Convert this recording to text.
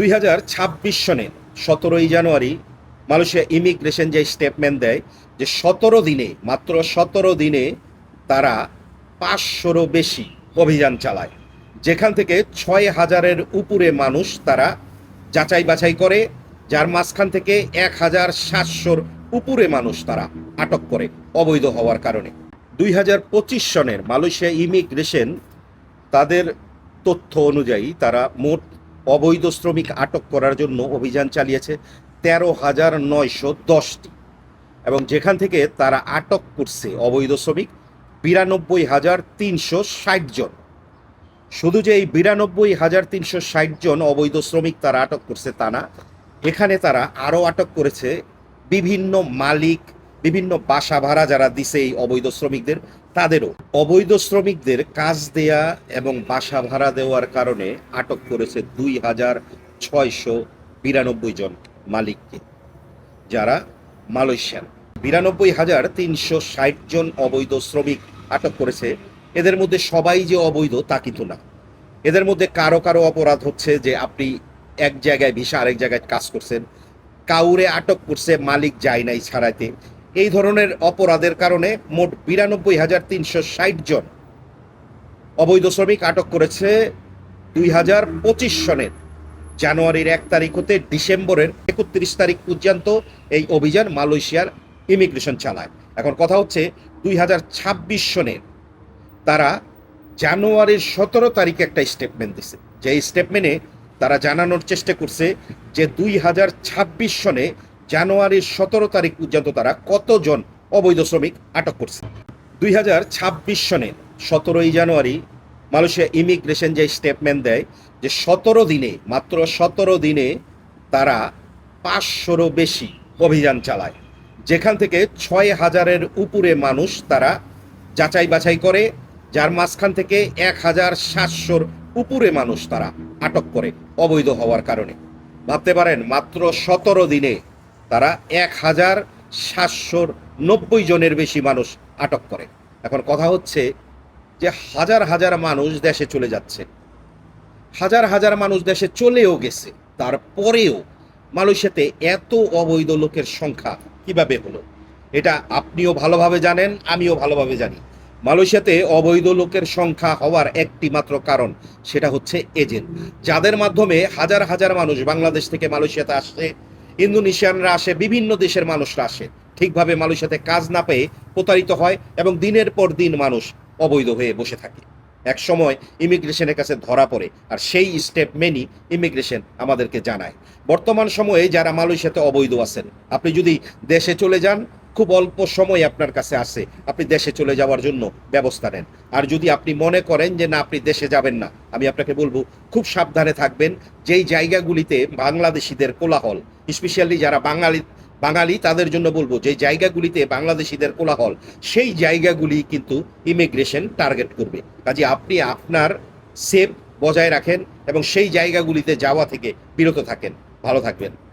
দুই হাজার ছাব্বিশ সনে সতেরোই জানুয়ারি মালয়েশিয়া ইমিগ্রেশন যে স্টেটমেন্ট দেয় যে সতেরো দিনে, মাত্র সতেরো দিনে তারা পাঁচশোরও বেশি অভিযান চালায়। যেখান থেকে ছয় হাজারের উপরে মানুষ তারা যাচাই বাছাই করে, যার মাঝখান থেকে এক হাজার সাতশোর উপরে মানুষ তারা আটক করে অবৈধ হওয়ার কারণে। দুই হাজার পঁচিশ সনের মালয়েশিয়া ইমিগ্রেশন তাদের তথ্য অনুযায়ী তারা মোট অবৈধ শ্রমিক আটক করার জন্য অভিযান চালিয়েছে তেরো হাজার নয়শো দশটি। এবং যেখান থেকে তারা আটক করছে অবৈধ শ্রমিক, বিরানব্বই হাজার তিনশো ষাট জন। শুধু যে এই বিরানব্বই হাজার তিনশো ষাট জন অবৈধ শ্রমিক তারা আটক করছে তা না, এখানে তারা আরও আটক করেছে বিভিন্ন মালিক বিভিন্ন বাসা ভাড়া যারা দিছে এই অবৈধ শ্রমিকদের, তাদেরও অবৈধ শ্রমিকদের কাজ দেয়া এবং বাসা ভাড়া দেওয়ার কারণে আটক করেছে দুই হাজার ছয়শো বিরানব্বই জন মালিককে, যারা মালয়েশিয়ান। বিরানব্বই হাজার তিনশো ষাট জন অবৈধ শ্রমিক আটক করেছে। এদের মধ্যে সবাই যে অবৈধ তা কিন্তু না। এদের মধ্যে কারও কারও অপরাধ হচ্ছে যে আপনি এক জায়গায় ভিসা আরেক জায়গায় কাজ করছেন। কাউরে আটক করছে মালিক যায় নাই ছাড়াইতে। এই ধরনের অপরাধের কারণে মোট বিরানব্বই হাজার তিনশো ষাট জন অবৈধ শ্রমিক আটক করেছে দুই হাজার পঁচিশ সনের। জানুয়ারির এক তারিখ হতে ডিসেম্বরের একত্রিশ তারিখ পর্যন্ত এই অভিযান মালয়েশিয়ার ইমিগ্রেশন চালায়। এখন কথা হচ্ছে দুই হাজার ছাব্বিশ সনের। তারা জানুয়ারির সতেরো তারিখে একটা স্টেটমেন্ট দিছে। যে স্টেটমেন্টে তারা জানানোর চেষ্টা করছে যে দুই হাজার ছাব্বিশ সনে জানুয়ারির সতেরো তারিখ পর্যন্ত তারা কতজন অবৈধ শ্রমিক আটক করছে? দুই হাজার ছাব্বিশ সনে সতেরোই জানুয়ারি মালয়েশিয়া ইমিগ্রেশন যে স্টেটমেন্ট দেয় যে সতেরো দিনে, মাত্র সতেরো দিনে তারা পাঁচশোরও বেশি অভিযান চালায়। যেখান থেকে ছয় হাজারের উপরে মানুষ তারা যাচাই বাছাই করে, যার মাঝখান থেকে এক হাজার সাতশোর উপরে মানুষ তারা আটক করে অবৈধ হওয়ার কারণে। ভাবতে পারেন, মাত্র সতেরো দিনে তারা এক হাজার সাতশোর নব্বই জনের বেশি মানুষ আটক করে। এখন কথা হচ্ছে যে হাজার হাজার মানুষ দেশে চলে যাচ্ছে। হাজার হাজার মানুষ দেশে চলেও গেছে। তারপরেও মালয়েশিয়াতে এত অবৈধ লোকের সংখ্যা কীভাবে হলো? এটা আপনিও ভালোভাবে জানেন, আমিও ভালোভাবে জানি। মালয়েশিয়াতে অবৈধ লোকের সংখ্যা হওয়ার একটি মাত্র কারণ সেটা হচ্ছে এজেন্ট। যাদের মাধ্যমে হাজার হাজার মানুষ বাংলাদেশ থেকে মালয়েশিয়াতে আসে ইন্দোনেশিয়ানরা আসে, বিভিন্ন দেশের মানুষরা আসে। ঠিকভাবে মালয়েশিয়াতে কাজ না পেয়ে প্রতারিত হয় এবং দিনের পর দিন মানুষ অবৈধ হয়ে বসে থাকে। এক সময় ইমিগ্রেশনের কাছে ধরা পড়ে আর সেই স্টেপ মেনি ইমিগ্রেশন আমাদেরকে জানায়। বর্তমান সময়ে যারা মালয়েশিয়াতে অবৈধ আছেন, আপনি যদি দেশে চলে যান খুব অল্প সময় আপনার কাছে আসে আপনি দেশে চলে যাওয়ার জন্য ব্যবস্থা নেন। আর যদি আপনি মনে করেন যে না, আপনি দেশে যাবেন না, আমি আপনাকে বলব, খুব সাবধানে থাকবেন, যেই জায়গাগুলিতে বাংলাদেশিদের কোলাহল স্পেশালি যারা বাঙালি বাঙালি, তাদের জন্য বলব, যে জায়গাগুলিতে বাংলাদেশিদের কোলাহল, সেই জায়গাগুলি কিন্তু ইমিগ্রেশন টার্গেট করবে। কাজে আপনি আপনার সেফ বজায় রাখেন এবং সেই জায়গাগুলিতে যাওয়া থেকে বিরত থাকেন। ভালো থাকবেন।